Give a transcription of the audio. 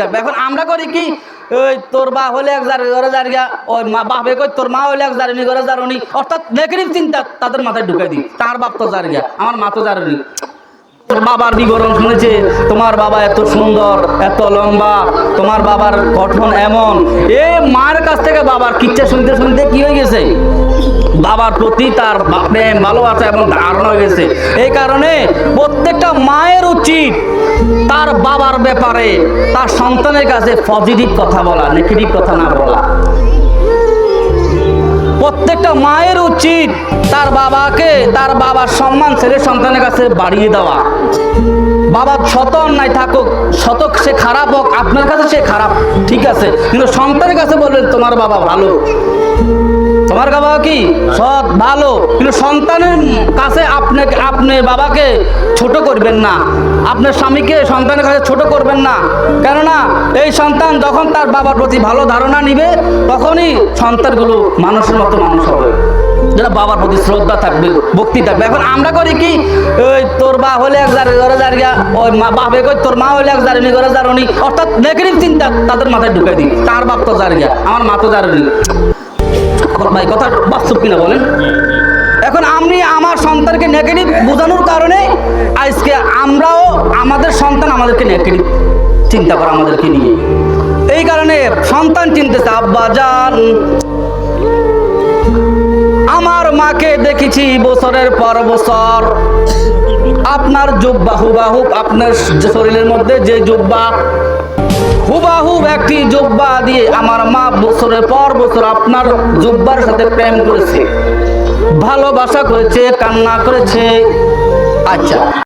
থাকবে। এখন আমরা করি কি, ওই তোর বা হলে এক জারি জারিয়া ওই মা বাপে কই, তোর মা হলে এক জারিনি করে জারুনি অর্থাৎ নেগেটিভ চিন্তা তাদের মাথায় ঢুকাই দিই। তার বাপ তো জারিয়া আমার মা তো জারুনি তোর বাবার বিবরণ শুনেছে, তোমার বাবা এত সুন্দর, এত লম্বা, তোমার বাবার গঠন এমন। এ মায়ের কাছ থেকে বাবার কিচ্ছা শুনতে শুনতে কি হয়ে গেছে? বাবার প্রতি তার প্রেম, ভালোবাসা এবং ধারণা হয়ে গেছে। এই কারণে প্রত্যেকটা মায়ের উচিত তার বাবার ব্যাপারে তার সন্তানের কাছে পজিটিভ কথা বলা নেগেটিভ কথা না বলা। প্রত্যেকটা মায়ের উচিত তার বাবাকে, তার বাবার সম্মান ছেলে সন্তানের কাছে বাড়িয়ে দেওয়া। বাবা শত অন্যায় থাকুক, শতক সে খারাপ হোক, আপনার কাছে সে খারাপ, ঠিক আছে। কিন্তু সন্তানের কাছে বলবেন, তোমার বাবা ভালো। তোমার বাবা কি? সৎ, ভালো। কিন্তু সন্তানের কাছে আপনাকে আপনি বাবাকে ছোট করবেন না। আপনার স্বামীকে সন্তানের কাছে ছোট করবেন না। কেননা এই সন্তান যখন তার বাবার প্রতি ভালো ধারণা নিবে, তখনই সন্তানগুলো মানুষের মতো মানুষ হবে। যেটা বাবার প্রতি শ্রদ্ধা থাকবে, ভক্তি থাকবে। এখন আমরা করি কি, ওই তোর বা হলে এক জারি করে জারিয়া ওই মা বাপে কই, তোর মা হলে এক জারিনি করে জারুনি অর্থাৎ নেগেটিভ চিন্তা তাদের মাথায় ঢুকে দিই। তার বাপ তো জারিয়া আমার মা তো জারুনি ভাই কথা বাস্তব কিনা বলেন? এখন আমি আমার সন্তানকে নেগেটিভ বোঝানোর কারণে আজকে আমরাও আমাদের সন্তান আমাদেরকে নেগেটিভ চিন্তা করে আমাদেরকে নিয়ে। এই কারণে সন্তান চিনতেছে, আব্বা যান আমার মাকে দেখেছি বছরের পর বছর। আপনার জুব্বা হুবাহুব, আপনার শরীরের মধ্যে যে জুব্বা, হুবাহুব একটি জুব্বা দিয়ে আমার মা বছরের পর বছর আপনার জুব্বার সাথে প্রেম করেছে। ভালোবাসা করেছে কান্না করেছে। আচ্ছা।